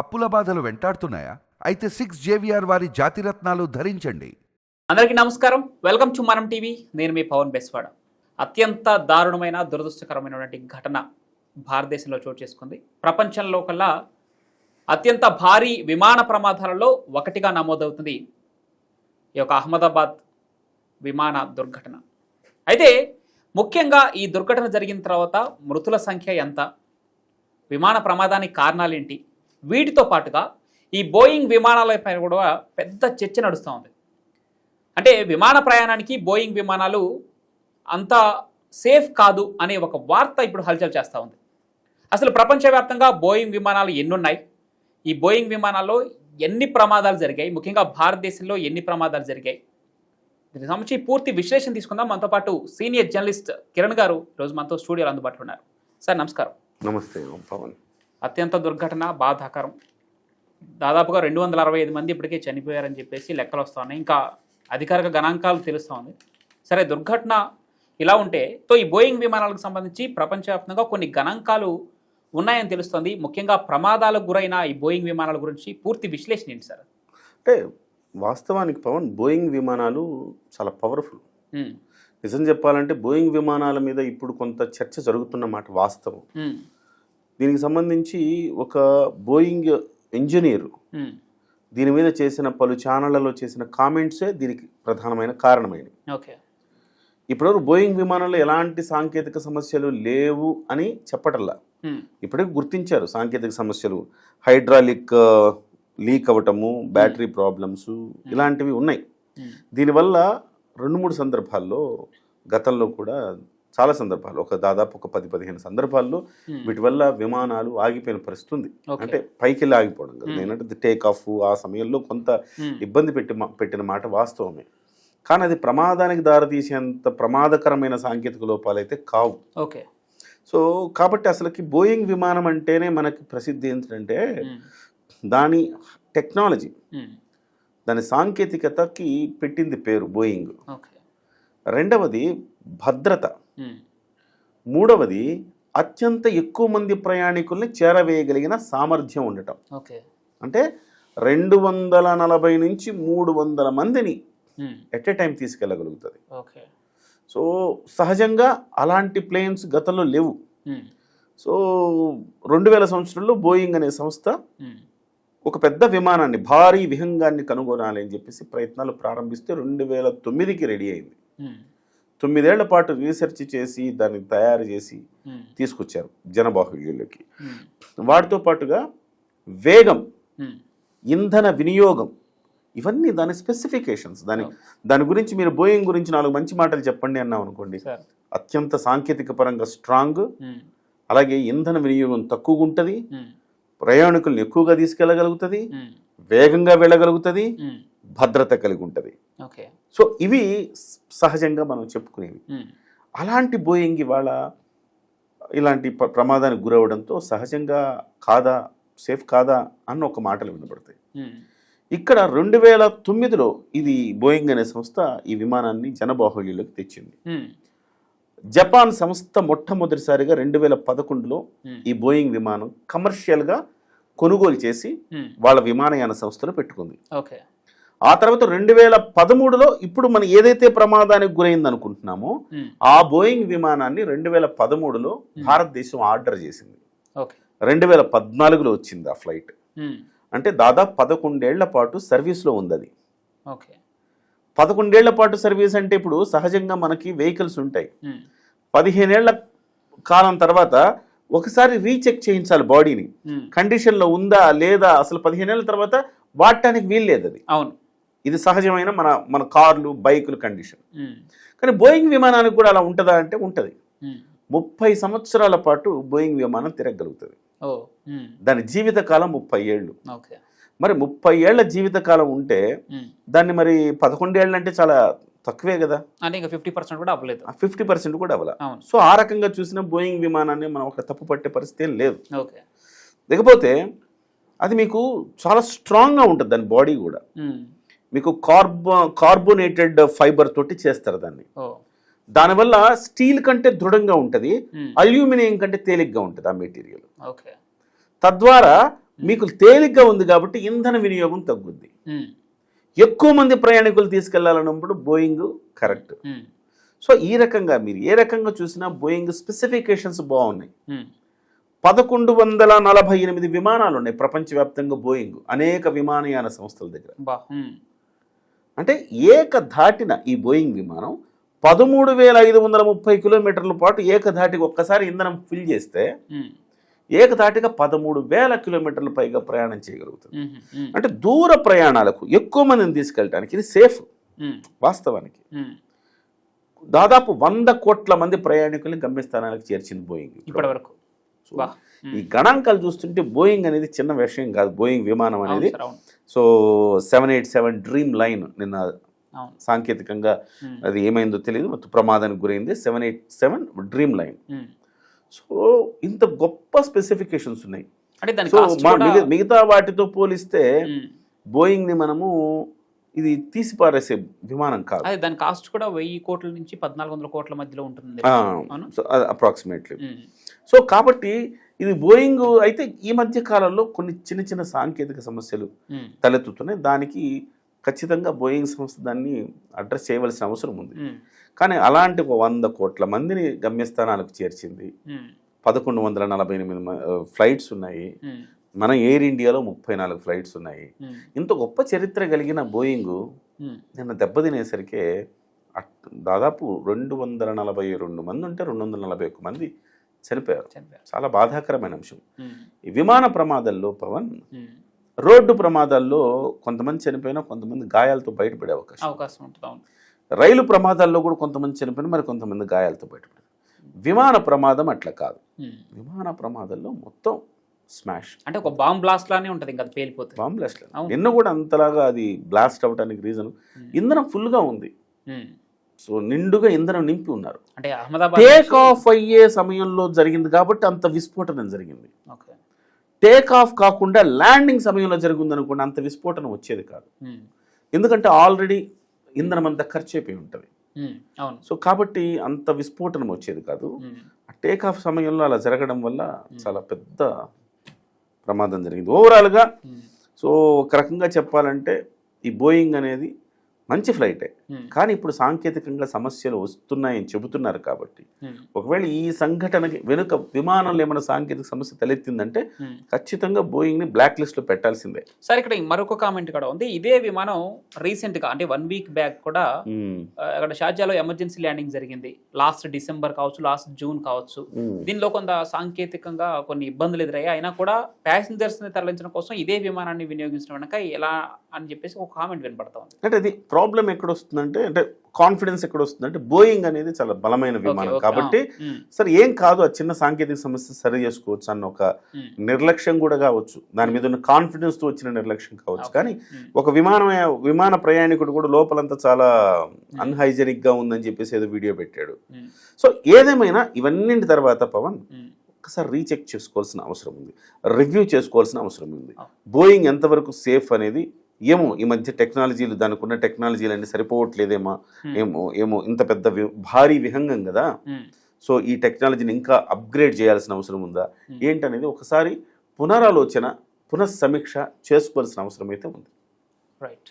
అప్పుల బాధలు వెంటాడుతున్నాయా? అయితే సిక్స్ జేవిఆర్ వారి జాతిరత్నాలు ధరించండి. అందరికీ నమస్కారం. Welcome to Manam TV. నేను మీ పవన్ బెస్వాడ. అత్యంత దారుణమైన దురదృష్టకరమైనటువంటి ఘటన భారతదేశంలో చోటు చేసుకుంది. ప్రపంచంలో కల్లా అత్యంత భారీ విమాన ప్రమాదాలలో ఒకటిగా నమోదవుతుంది ఈ యొక్క అహ్మదాబాద్ విమాన దుర్ఘటన. అయితే ముఖ్యంగా ఈ దుర్ఘటన జరిగిన తర్వాత మృతుల సంఖ్య ఎంత? విమాన ప్రమాదానికి కారణాలేంటి? వీటితో పాటుగా ఈ బోయింగ్ విమానాలపై కూడా పెద్ద చర్చ నడుస్తూ ఉంది. అంటే విమాన ప్రయాణానికి బోయింగ్ విమానాలు అంత సేఫ్ కాదు అనే ఒక వార్త ఇప్పుడు హల్చల్ చేస్తూ ఉంది. అసలు ప్రపంచవ్యాప్తంగా బోయింగ్ విమానాలు ఎన్నున్నాయి? ఈ బోయింగ్ విమానాల్లో ఎన్ని ప్రమాదాలు జరిగాయి? ముఖ్యంగా భారతదేశంలో ఎన్ని ప్రమాదాలు జరిగాయి? దీనికి సంబంధించి పూర్తి విశ్లేషణ తీసుకుందాం. మనతో పాటు సీనియర్ జర్నలిస్ట్ కిరణ్ గారు ఈరోజు మనతో స్టూడియోలో అందుబాటులో ఉన్నారు. సార్ నమస్కారం. నమస్తే పవన్ అత్యంత దుర్ఘటన బాధాకరం. దాదాపుగా రెండు వందల అరవై ఐదు మంది ఇప్పటికే చనిపోయారని చెప్పేసి లెక్కలు వస్తూ ఉన్నాయి ఇంకా అధికారిక గణాంకాలు తెలుస్తూ ఉంది సరే దుర్ఘటన ఇలా ఉంటే సో ఈ బోయింగ్ విమానాలకు సంబంధించి ప్రపంచవ్యాప్తంగా కొన్ని గణాంకాలు ఉన్నాయని తెలుస్తోంది. ముఖ్యంగా ప్రమాదాలకు గురైన ఈ బోయింగ్ విమానాల గురించి పూర్తి విశ్లేషణ ఏంటి సార్? అంటే వాస్తవానికి పవన్ బోయింగ్ విమానాలు చాలా పవర్ఫుల్. నిజం చెప్పాలంటే బోయింగ్ విమానాల మీద ఇప్పుడు కొంత చర్చ జరుగుతున్న మాట వాస్తవం. దీనికి సంబంధించి ఒక బోయింగ్ ఇంజనీర్ దీని మీద చేసిన పలు ఛానళ్ళలో చేసిన కామెంట్సే దీనికి ప్రధానమైన కారణమైనవి. ఓకే. ఇప్పటివరకు బోయింగ్ విమానంలో ఎలాంటి సాంకేతిక సమస్యలు లేవు అని చెప్పటల్లా. ఇప్పటికి గుర్తించారు సాంకేతిక సమస్యలు. హైడ్రాలిక్ లీక్ అవ్వటము బ్యాటరీ ప్రాబ్లమ్స్ ఇలాంటివి ఉన్నాయి. దీనివల్ల రెండు మూడు సందర్భాల్లో గతంలో కూడా చాలా సందర్భాలు. ఒక దాదాపు ఒక పది పదిహేను సందర్భాల్లో వీటి వల్ల విమానాలు ఆగిపోయిన పరిస్థితి ఉంది. అంటే పైకి వెళ్ళి ఆగిపోవడం కదా. నేనంటే టేక్ ఆఫ్ ఆ సమయంలో కొంత ఇబ్బంది పెట్టి పెట్టిన మాట వాస్తవమే. కానీ అది ప్రమాదానికి దారితీసేంత ప్రమాదకరమైన సాంకేతిక లోపాలు అయితే కావు. ఓకే. సో కాబట్టి అసలుకి బోయింగ్ విమానం అంటేనే మనకి ప్రసిద్ధి ఏంటంటే దాని టెక్నాలజీ. దాని సాంకేతికతకి పెట్టింది పేరు బోయింగ్. ఓకే. రెండవది భద్రత. మూడవది అత్యంత ఎక్కువ మంది ప్రయాణికుల్ని చేరవేయగలిగిన సామర్థ్యం ఉండటం. ఓకే. అంటే రెండు వందల నలభై నుంచి మూడు వందల మందిని ఎట్ ఏ టైం తీసుకెళ్ళగలుగుతుంది. ఓకే. సో సహజంగా అలాంటి ప్లేన్స్ గతంలో లేవు. సో రెండు వేల సంవత్సరంలో బోయింగ్ అనే సంస్థ ఒక పెద్ద విమానాన్ని భారీ విహంగాన్ని కనుగొనాలి అని చెప్పేసి ప్రయత్నాలు ప్రారంభిస్తే రెండు వేల తొమ్మిదికి రెడీ అయింది. తొమ్మిదేళ్ళ పాటు రీసెర్చ్ చేసి దాన్ని తయారు చేసి తీసుకొచ్చారు జనబాహుళ్యంలోకి వాటితో పాటుగా వేగం ఇంధన వినియోగం ఇవన్నీ దాని స్పెసిఫికేషన్స్. దాని. దాని గురించి మీరు బోయింగ్ గురించి నాలుగు మంచి మాటలు చెప్పండి అన్నాం అనుకోండి. అత్యంత సాంకేతిక పరంగా స్ట్రాంగ్ అలాగే ఇంధన వినియోగం తక్కువగా ఉంటుంది ప్రయాణికులను ఎక్కువగా తీసుకెళ్ళగలుగుతుంది వేగంగా వెళ్ళగలుగుతుంది భద్రత కలిగి ఉంటుంది. ఓకే. సో ఇవి సహజంగా మనం చెప్పుకునేవి. ఉమ్, అలాంటి బోయింగ్ ఇవాళ ఇలాంటి ప్ర- ప్రమాదానికి గురవడంతో సహజంగా కాదా సేఫ్ కాదా అన్న ఒక మాటలు వినబడతాయి. ఉమ్, ఇక్కడ రెండు వేల తొమ్మిదిలో ఇది బోయింగ్ అనే సంస్థ ఈ విమానాన్ని జనబాహుళ్యంలోకి తెచ్చింది. ఉమ్, జపాన్ సంస్థ మొట్టమొదటిసారిగా రెండు వేల పదకొండులో ఈ బోయింగ్ విమానం కమర్షియల్గా కొనుగోలు చేసి వాళ్ళ విమానయాన సంస్థలో పెట్టుకుంది. ఓకే. ఆ తర్వాత రెండు వేల పదమూడులో ఇప్పుడు మనం ఏదైతే ప్రమాదానికి గురైంది అనుకుంటున్నామో ఆ బోయింగ్ విమానాన్ని రెండు వేల పదమూడులో భారతదేశం ఆర్డర్ చేసింది. రెండు వేల పద్నాలుగులో వచ్చింది ఆ ఫ్లైట్. అంటే దాదాపు పదకొండేళ్ళ పాటు సర్వీస్లో ఉంది అది ఓకే. పదకొండేళ్ళ పాటు సర్వీస్ అంటే ఇప్పుడు సహజంగా మనకి వెహికల్స్ ఉంటాయి. పదిహేనేళ్ళ కాలం తర్వాత ఒకసారి రీచెక్ చేయించాలి బాడీని. కండిషన్లో ఉందా లేదా అసలు పదిహేనేళ్ళ తర్వాత వాడటానికి వీల్లేదు అది అవును. ఇది సహజమైన మన మన కార్లు బైకులు కండిషన్. కానీ బోయింగ్ విమానానికి కూడా అలా ఉంటుందా అంటే ఉంటుంది. ముప్పై సంవత్సరాల పాటు బోయింగ్ విమానం తిరగలుగుతుంది దాని జీవితకాలం ముప్పై ఏళ్ళు. మరి ముప్పై ఏళ్ళ జీవితకాలం ఉంటే దాన్ని మరి పదకొండేళ్ళు అంటే చాలా తక్కువే కదా. అంటే ఇంకా ఫిఫ్టీ పర్సెంట్ కూడా అవ్వలేదు. ఫిఫ్టీ పర్సెంట్ కూడా అవ్వాల. సో ఆ రకంగా చూసిన బోయింగ్ విమానాన్ని మనం ఒక తప్పు పట్టే పరిస్థితి ఏం లేదు. ఓకే. లేకపోతే అది మీకు చాలా స్ట్రాంగ్గా ఉంటుంది దాని బాడీ కూడా. మీకు కార్బో కార్బోనేటెడ్ ఫైబర్ తోటి చేస్తారు దాన్ని. దానివల్ల స్టీల్ కంటే దృఢంగా ఉంటుంది అల్యూమినియం కంటే తేలిగ్గా ఉంటుంది ఆ మెటీరియల్. తద్వారా మీకు తేలిగ్గా ఉంది కాబట్టి ఇంధన వినియోగం తగ్గుద్ది. ఎక్కువ మంది ప్రయాణికులు తీసుకెళ్ళాలన్నప్పుడు బోయింగ్ కరెక్ట్. సో ఈ రకంగా మీరు ఏ రకంగా చూసినా బోయింగ్ స్పెసిఫికేషన్స్ బాగున్నాయి. పదకొండు వందల నలభై ఎనిమిది విమానాలు ఉన్నాయి ప్రపంచవ్యాప్తంగా బోయింగ్ అనేక విమానయాన సంస్థల దగ్గర. అంటే ఏకధాటిన ఈ బోయింగ్ విమానం పదమూడు వేల ఐదు వందల ముప్పై కిలోమీటర్ల పాటు ఏకధాటికి ఒక్కసారి ఇంధనం ఫిల్ చేస్తే ఏకధాటిగా పదమూడు వేల కిలోమీటర్ల పైగా ప్రయాణం చేయగలుగుతుంది. అంటే దూర ప్రయాణాలకు ఎక్కువ మందిని తీసుకెళ్ళడానికి ఇది సేఫ్ వాస్తవానికి. దాదాపు వంద కోట్ల మంది ప్రయాణికుల్ని గమ్యస్థానాలకు చేర్చింది బోయింగ్. ఇప్పటి వరకు సో ఈ గణాంకాలు చూస్తుంటే బోయింగ్ అనేది చిన్న విషయం కాదు బోయింగ్ విమానం అనేది. So seven eight seven Dreamliner నిన్న సాంకేతికంగా అది ఏమైందో తెలియదు మొత్తం ప్రమాదానికి గురైంది. Seven eight seven Dreamliner. So ఇంత గొప్ప స్పెసిఫికేషన్స్ ఉన్నాయి. సో మిగతా వాటితో పోలిస్తే బోయింగ్ని మనము ఇది తీసిపారేసే విమానం కాదు. అదే దాని కాస్ట్ కూడా వెయ్యి కోట్ల నుంచి పద్నాలుగు వందల కోట్ల మధ్యలో ఉంటుంది అప్రాక్సిమేట్లీ. సో కాబట్టి ఇది బోయింగ్ అయితే ఈ మధ్య కాలంలో కొన్ని చిన్న చిన్న సాంకేతిక సమస్యలు తలెత్తుతున్నాయి. దానికి ఖచ్చితంగా బోయింగ్ సంస్థ దాన్ని అడ్రస్ చేయవలసిన అవసరం ఉంది. కానీ అలాంటి ఒక వంద కోట్ల మందిని గమ్యస్థానాలకు చేర్చింది. పదకొండు వందల నలభై ఎనిమిది ఫ్లైట్స్ ఉన్నాయి. మన ఎయిర్ ఇండియాలో ముప్పై నాలుగు ఫ్లైట్స్ ఉన్నాయి. ఇంత గొప్ప చరిత్ర కలిగిన బోయింగ్ నిన్న దెబ్బతినేసరికి దాదాపు రెండు వందల నలభై రెండు మంది ఉంటే రెండు వందల నలభై ఒక్క మంది చనిపోయారు. చాలా బాధాకరమైన అంశం. ఈ విమాన ప్రమాదాల్లో పవన్. రోడ్డు ప్రమాదాల్లో కొంతమంది చనిపోయినా కొంతమంది గాయాలతో బయటపడే అవకాశం. అవకాశం ఉంటుంది రైలు ప్రమాదాల్లో కూడా కొంతమంది చనిపోయినా మరి కొంతమంది గాయాలతో బయటపడారు. విమాన ప్రమాదం అట్లా కాదు. విమాన ప్రమాదంలో మొత్తం స్మాష్. అంటే ఒక బాంబ్ బ్లాస్ట్ లానే ఉంటుంది ఇంకా పేలిపోతుంది బాంబ్ బ్లాస్ట్. నిన్న కూడా అంతలాగా అది బ్లాస్ట్ అవడానికి రీజన్ ఇంధనం ఫుల్గా ఉంది. సో నిండుగా ఇంధనం నింపి ఉన్నారు. అంటే అహ్మదాబాద్ టేక్ ఆఫ్ అయ్యే సమయంలో జరిగింది కాబట్టి అంత విస్ఫోటనం జరిగింది. టేక్ ఆఫ్ కాకుండా ల్యాండింగ్ సమయంలో జరిగింది అనుకోండి అంత విస్ఫోటనం వచ్చేది కాదు. ఉమ్, ఎందుకంటే ఆల్రెడీ ఇంధనం అంతా ఖర్చు అయిపోయి ఉంటుంది అవును. సో కాబట్టి అంత విస్ఫోటనం వచ్చేది కాదు. టేక్ ఆఫ్ సమయంలో అలా జరగడం వల్ల చాలా పెద్ద ప్రమాదం జరిగింది. ఓవరాల్గా సో ఒక రకంగా చెప్పాలంటే ఈ బోయింగ్ అనేది మంచి ఫ్లైటే కానీ ఇప్పుడు సాంకేతికంగా సమస్యలు వస్తున్నాయని చెబుతున్నారు కాబట్టి ఒకవేళ ఈ సంఘటనకి వెనుక విమానంలో ఏమైనా సాంకేతిక సమస్య తలెత్తిందంటే. ఖచ్చితంగా బోయింగ్ని బ్లాక్ లిస్ట్లో పెట్టాల్సిందే. సార్ ఇక్కడ మరొక కామెంట్ కూడా ఉంది. ఇదే విమానం రీసెంట్గా అంటే వన్ వీక్ బ్యాక్ కూడా అక్కడ షార్జాలో ఎమర్జెన్సీ ల్యాండింగ్ జరిగింది. లాస్ట్ డిసెంబర్ కావచ్చు లాస్ట్ జూన్ కావచ్చు. దీనిలో కొంత సాంకేతికంగా కొన్ని ఇబ్బందులు ఎదురయ్యాయి. అయినా కూడా ప్యాసింజర్స్ని తరలించడం కోసం ఇదే విమానాన్ని వినియోగించడం వెనక ఎలా అని చెప్పేసి ఒక కామెంట్ వినపడతా ఉంది. అంటే అది ప్రాబ్లం ఎక్కడ వస్తుందంటే అంటే కాన్ఫిడెన్స్ ఎక్కడ వస్తుందంటే బోయింగ్ అనేది చాలా బలమైన విమానం కాబట్టి సరే ఏం కాదు ఆ చిన్న సాంకేతిక సమస్య సరి చేసుకోవచ్చు అన్న ఒక నిర్లక్ష్యం కూడా కావచ్చు. దాని మీద ఉన్న కాన్ఫిడెన్స్తో వచ్చిన నిర్లక్ష్యం కావచ్చు. కానీ ఒక విమానం విమాన ప్రయాణికుడు కూడా లోపలంతా చాలా అన్హైజెనిక్గా ఉందని చెప్పేసి ఏదో వీడియో పెట్టాడు. సో ఏదేమైనా ఇవన్నింటి తర్వాత పవన్ ఉమ్, ఒకసారి రీచెక్ చేసుకోవాల్సిన అవసరం ఉంది. రివ్యూ చేసుకోవాల్సిన అవసరం ఉంది. బోయింగ్ ఎంతవరకు సేఫ్ అనేది ఏమో ఈ మధ్య టెక్నాలజీలు దానికి ఉన్న టెక్నాలజీలు అన్ని సరిపోవట్లేదేమో ఏమో ఏమో ఇంత పెద్ద భారీ విహంగం కదా. సో ఈ టెక్నాలజీని ఇంకా అప్గ్రేడ్ చేయాల్సిన అవసరం ఉందా. ఏంటనేది ఒకసారి పునరాలోచన పునఃసమీక్ష చేసుకోవాల్సిన అవసరం అయితే ఉంది. రైట్